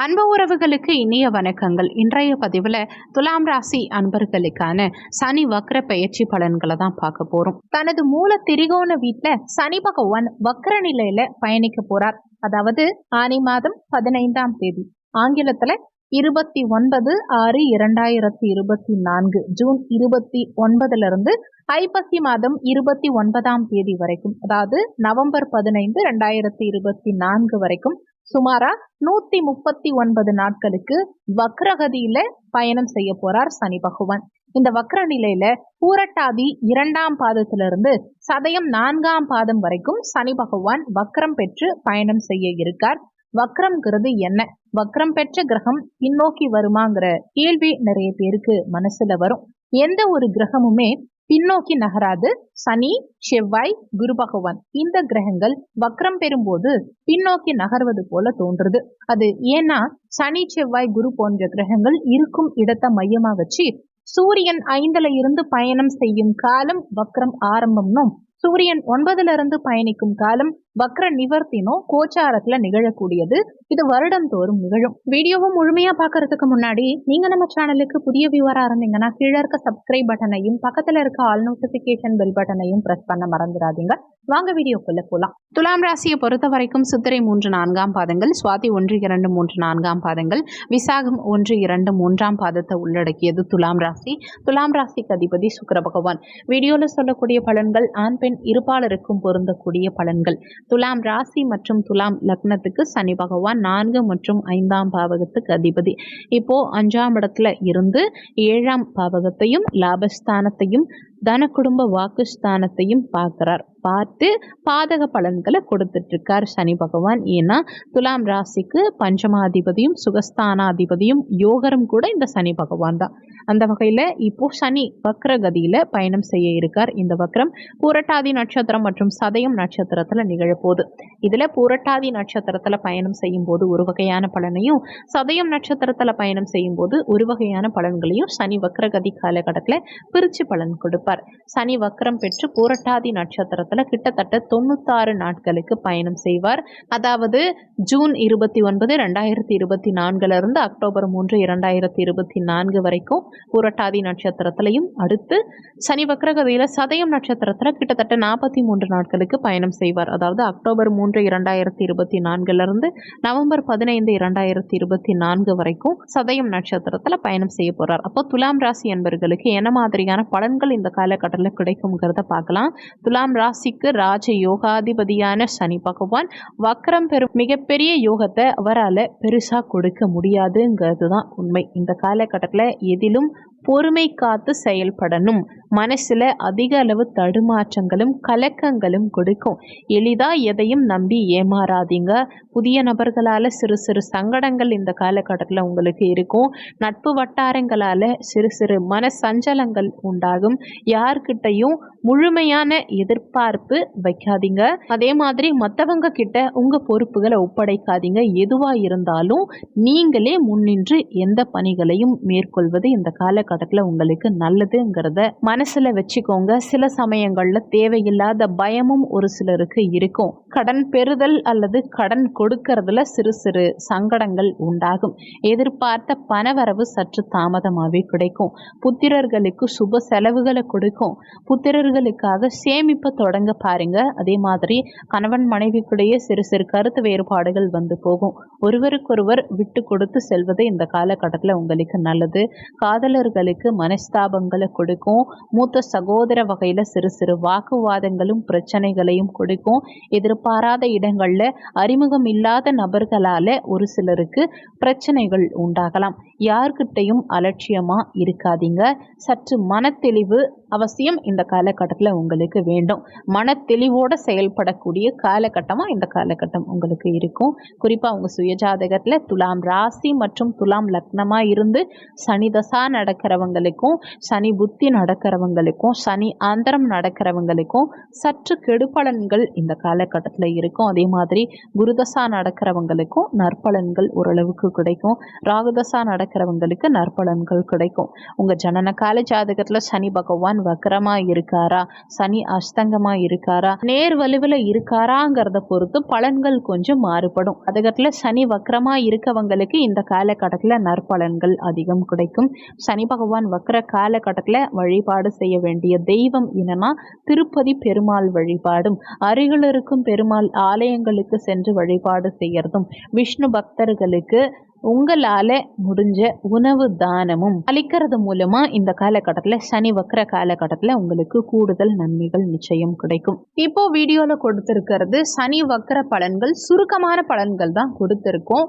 அன்பு உறவுகளுக்கு இனிய வணக்கங்கள். இன்றைய பதிவில் துலாம் ராசி அன்பர்களுக்கான சனி வக்ர பயிற்சி பலன்களை தான் பார்க்க போறோம். தனது மூல திரிகோண வீட்டில் சனி பகவான் வக்ர நிலையில பயணிக்க போறார். அதாவது ஆனி மாதம் பதினைந்தாம் தேதி ஆங்கிலத்துல இருபத்தி ஒன்பது ஆறு இரண்டாயிரத்தி இருபத்தி நான்கு ஜூன் இருபத்தி ஒன்பதுல இருந்து ஐப்பசி மாதம் இருபத்தி ஒன்பதாம் தேதி வரைக்கும் அதாவது நவம்பர் பதினைந்து ரெண்டாயிரத்தி இருபத்தி நான்கு வரைக்கும் சுமாரா நூத்தி முப்பத்தி ஒன்பது நாட்களுக்கு வக்ரகதியில பயணம் செய்ய போறார் சனி பகவான். இந்த வக்ர நிலையில பூரட்டாதி இரண்டாம் பாதத்திலிருந்து சதயம் நான்காம் பாதம் வரைக்கும் சனி பகவான் வக்ரம் பெற்று பயணம் செய்ய இருக்கார். வக்ரம்ங்கிறது என்ன? வக்ரம் பெற்ற கிரகம் பின்னோக்கி வருமாங்கிற கேள்வி நிறைய பேருக்கு மனசுல வரும். எந்த ஒரு கிரகமுமே பின்னோக்கி நகராது. சனி செவ்வாய் குரு பகவான். இந்த கிரகங்கள் வக்ரம் பெறும்போது பின்னோக்கி நகர்வது போல தோன்றுது. அது ஏன்னா சனி செவ்வாய் குரு போன்ற கிரகங்கள் இருக்கும் இடத்தை மையமாக வச்சு சூரியன் ஐந்துல இருந்து பயணம் செய்யும் காலம் வக்ரம் ஆரம்பம்னும் சூரியன் ஒன்பதுல இருந்து பயணிக்கும் காலம் வக்ர நிவர்த்தினோ கோச்சாரத்துல நிகழக்கூடியது. இது வருடம் தோறும் நிகழும். வீடியோவும் முழுமையா பாக்குறதுக்கு முன்னாடி நீங்க நம்ம சேனலுக்கு புதிய வியூவரா இருந்தீங்கன்னா கீழே இருக்க சப்ஸ்கிரைப் பட்டனையும் பக்கத்துல இருக்க ஆல் நோட்டிபிகேஷன் பெல் பட்டனையும் பிரஸ் பண்ண மறந்துடாதீங்க. வாங்க வீடியோக்குள்ள போலாம். துலாம் ராசியை பொறுத்த வரைக்கும் சித்திரை மூன்று நான்காம் பாதங்கள் சுவாதி ஒன்று இரண்டு மூன்று நான்காம் பாதங்கள் விசாகம் ஒன்று இரண்டு மூன்றாம் பாதத்தை உள்ளடக்கியது துலாம் ராசி. துலாம் ராசிக்கு அதிபதி சுக்கர பகவான். வீடியோல சொல்லக்கூடிய பலன்கள் ஆண் பெண் இருப்பாளருக்கும் பொருந்தக்கூடிய பலன்கள். துலாம் ராசி மற்றும் துலாம் லக்னத்துக்கு சனி பகவான் நான்கு மற்றும் ஐந்தாம் பாவகத்துக்கு அதிபதி. இப்போ அஞ்சாம் இடத்துல இருந்து ஏழாம் பாவகத்தையும் லாபஸ்தானத்தையும் தன குடும்ப வாக்குஸ்தானத்தையும் பார்க்குறார். பார்த்து பாதக பலன்களை கொடுத்துட்டு இருக்கார் சனி பகவான். ஏன்னா துலாம் ராசிக்கு பஞ்சமாதிபதியும் சுகஸ்தானாதிபதியும் யோகரும் கூட இந்த சனி பகவான் தான். அந்த வகையில் இப்போ சனி வக்ரகதியில் பயணம் செய்ய இருக்கார். இந்த வக்ரம் பூரட்டாதி நட்சத்திரம் மற்றும் சதயம் நட்சத்திரத்தில் நிகழப்போகுது. இதில் பூரட்டாதி நட்சத்திரத்தில் பயணம் செய்யும் போது ஒரு வகையான பலனையும் சதயம் நட்சத்திரத்தில் பயணம் செய்யும் போது ஒரு வகையான பலன்களையும் சனி வக்ரகதி காலகட்டத்தில் பிரித்து பலன் கொடுப்பார். இருப்பார். சனி வக்ரம் பெற்று பூரட்டாதி நட்சத்திரத்தில் கிட்டத்தட்ட தொண்ணூத்தாறு நாட்களுக்கு பயணம் செய்வார். அதாவது ஜூன் இருபத்தி ஒன்பது ரெண்டாயிரத்தி இருபத்தி நான்குல இருந்து அக்டோபர் மூன்று இரண்டாயிரத்தி இருபத்தி நான்கு வரைக்கும் புரட்டாதி நட்சத்திரத்திலையும் அடுத்து சனி வக்ரகதியில் சதயம் நட்சத்திரத்தில் கிட்டத்தட்ட நாற்பத்தி மூன்று நாட்களுக்கு பயணம் செய்வார். அதாவது அக்டோபர் மூன்று இரண்டாயிரத்தி இருபத்தி நான்குலேருந்து நவம்பர் பதினைந்து இரண்டாயிரத்தி இருபத்தி நான்கு வரைக்கும் சதயம் நட்சத்திரத்தில் பயணம் செய்ய போகிறார் அப்போ துலாம் ராசி என்பவர்களுக்கு என்ன மாதிரியான பலன்கள் இந்த காலகட்டத்தில் கிடைக்குங்கிறத பார்க்கலாம். துலாம் ராசிக்கு ராஜ யோகாதிபதியான சனி பகவான் வக்ரம் பெறும் மிகப்பெரிய யோகத்தை அவரால் பெருசாக கொடுக்க முடியாதுங்கிறது தான் உண்மை. இந்த காலகட்டத்தில் எதிலும் பொறுமை காத்து செயல்படணும். மனசில் அதிக அளவு தடுமாற்றங்களும் கலக்கங்களும் கொடுக்கும். எளிதாக எதையும் நம்பி ஏமாறாதீங்க. புதிய நபர்களால் சிறு சிறு சங்கடங்கள் இந்த காலகட்டத்தில் உங்களுக்கு இருக்கும். நட்பு வட்டாரங்களால் சிறு சிறு மன சஞ்சலங்கள் உண்டாகும். யார்கிட்டையும் முழுமையான எதிர்பார்ப்பு வைக்காதீங்க. அதே மாதிரி மற்றவங்க கிட்ட உங்கள் பொறுப்புகளை ஒப்படைக்காதீங்க. எதுவாக இருந்தாலும் நீங்களே முன்னின்று எந்த பணிகளையும் மேற்கொள்வது இந்த காலகட்டத்தில் உங்களுக்கு நல்லதுங்கிறத மனசில் வச்சுக்கோங்க. சில சமயங்களில் தேவையில்லாத பயமும் ஒரு சிலருக்கு இருக்கும். கடன் பெறுதல் அல்லது கடன் கொடுக்கறதுல சிறு சிறு சங்கடங்கள் உண்டாகும். எதிர்பார்த்த பணவரவு சற்று தாமதமாகவே கிடைக்கும். புத்திரர்களுக்கு சுப செலவுகளை கொடுக்கும். புத்திரர்களுக்காக சேமிப்பை தொடங்க பாருங்க. அதே மாதிரி கணவன் மனைவிக்குடைய சிறு சிறு கருத்து வேறுபாடுகள் வந்து போகும். ஒருவருக்கொருவர் விட்டு கொடுத்து செல்வது இந்த காலகட்டத்தில் உங்களுக்கு நல்லது. காதலர்கள் காதலர்களுக்கு மனஸ்தாபங்களை கொடுக்கும். மூத்த சகோதர வகையில் சிறு சிறு வாக்குவாதங்களும் பிரச்சனைகளையும் கொடுக்கும். எதிர்பாராத இடங்களில் அறிமுகம் இல்லாத நபர்களால் ஒரு சிலருக்கு பிரச்சனைகள் உண்டாகலாம். யார்கிட்டையும் அலட்சியமாக இருக்காதீங்க. சற்று மனத்தெளிவு அவசியம் இந்த காலகட்டத்தில் உங்களுக்கு வேண்டும். மன தெளிவோடு செயல்படக்கூடிய காலகட்டமாக இந்த காலகட்டம் உங்களுக்கு இருக்கும். குறிப்பாக உங்கள் சுயஜாதகத்தில் துலாம் ராசி மற்றும் துலாம் லக்னமாக இருந்து சனி தசா நடக்கிறவங்களுக்கும் சனி புத்தி நடக்கிறவங்களுக்கும் சனி ஆந்திரம் நடக்கிறவங்களுக்கும் சற்று கெடுபலன்கள் இந்த காலகட்டத்தில் இருக்கும். அதே மாதிரி குருதசா நடக்கிறவங்களுக்கும் நற்பலன்கள் ஓரளவுக்கு கிடைக்கும். ராகுதசா நடக்கிறவங்களுக்கு நற்பலன்கள் கிடைக்கும். உங்கள் ஜனன கால ஜாதகத்தில் சனி பகவான் வக்கரமாக இருக்காரா? சனி அஸ்தங்கமா இருக்காரா? நேர் வலுவில் இருக்காராங்கிறத பொறுத்து பலன்கள் கொஞ்சம் மாறுபடும். அதுக்கத்துல சனி வக்கரமாக இருக்கவங்களுக்கு இந்த காலகட்டத்தில் நற்பலன்கள் அதிகம் கிடைக்கும். சனி பகவான் பகவான் வக்கர காலகட்டத்தில் வழிபாடு செய்ய வேண்டிய தெய்வம் என்னன்னா திருப்பதி பெருமாள் வழிபாடும். அருகில் இருக்கும் பெருமாள் ஆலயங்களுக்கு சென்று வழிபாடு செய்யறதும் விஷ்ணு பக்தர்களுக்கு உங்களால் முடிஞ்ச உணவு தானமும் அளிக்கிறது மூலமா இந்த காலகட்டத்தில் சனி வக்கர காலகட்டத்தில் உங்களுக்கு கூடுதல் நன்மைகள் நிச்சயம் கிடைக்கும். இப்போ வீடியோவில் கொடுத்துருக்கிறது சனி வக்கர பலன்கள் சுருக்கமான பலன்கள் தான் கொடுத்துருக்கோம்.